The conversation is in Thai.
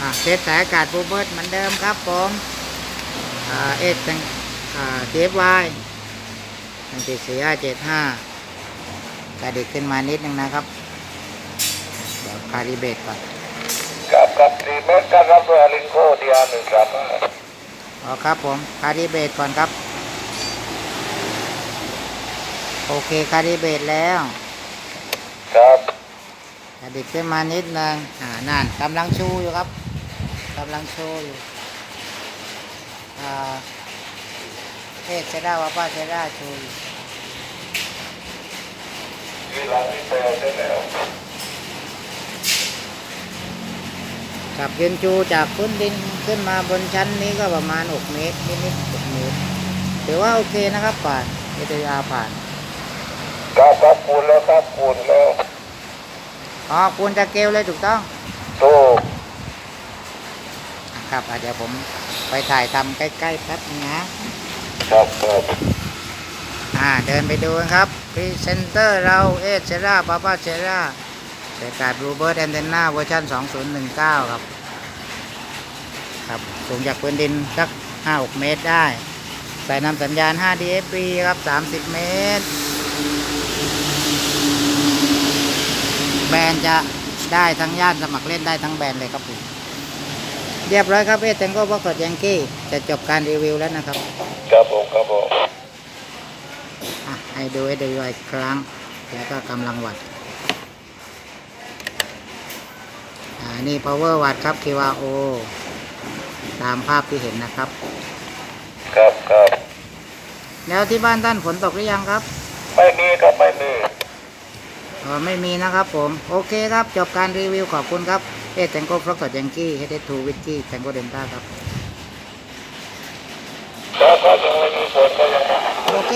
อ่าเซตสายอากาศบูเบิร์ตเหมือนเดิมครับผมอ่าเอสตังอ่าเจฟวายหนึ่งสี่สี่ห้าเจ็ดห้ากระดิกขึ้นมานิดนึงนะครับเดี๋ยวคาริเบตก่อนกับกับสี่เมตรการรับด้วยอลิงโคดีอาร์หนึ่งสามห้าอ๋อครับผมคาริเบตก่อนครับ โอเคคาริเบตแล้ว ครับกระดิกขึ้นมานิดนึงอ่านั่นกำลังชูอยู่ครับ กำลังชูอยู่อ่าเอสเซด้าวาป้าเซด้าชูอยู่ที่หลังนี่แปลได้แล้วกับยืนจูจากพื้นดินขึ้นมาบนชั้นนี้ก็ประมาณ 6 เมตรนิดๆ6เมตรถือว่าโอเคนะครับผ่านเอตยาผ่านครับครับคูณแล้วครับคูณแล้วอ๋อคุณจะเกลเลยถูกต้องถูก ครับอะเดี๋ยวผมไปถ่ายทำใกล้ๆแป๊บนึงนะครับครับอ่าเดินไปดูกันครับพรีเซนเตอร์เราเอสเซราปาปาเซราสายการบลูเบิร์ดแอนเทนนาเวอร์ชัน2019 ครับ ครับสูงจากพื้นดินสัก 5-6 เมตรได้ใส่นำสัญญาณ 5 DFB ครับ 30 เมตร แบรนด์จะได้ทั้งย่านสมัครเล่นได้ทั้งแบรนด์เลยครับผม เรียบร้อยครับเอสเทงโก้บ็อกซ์ยังกี้จะจบการรีวิวแล้วนะครับ ครับผมครับผมอะให้ดูให้ดูอีกครั้ง แล้วก็กำลังวัดอ่านี่ power watt ครับ KWO ตามภาพที่เห็นนะครับ ครับครับแล้วที่บ้านท่านฝนตกหรือยังครับ ไม่มีครับไม่มีอ๋อ ไม่มีนะครับผม โอเคครับ จบการรีวิวขอบคุณครับ เอสแตงโก้ฟล็อกต์ยังกี้เฮดทูวิกกี้แตงโก้เดนต้าครับ โอเค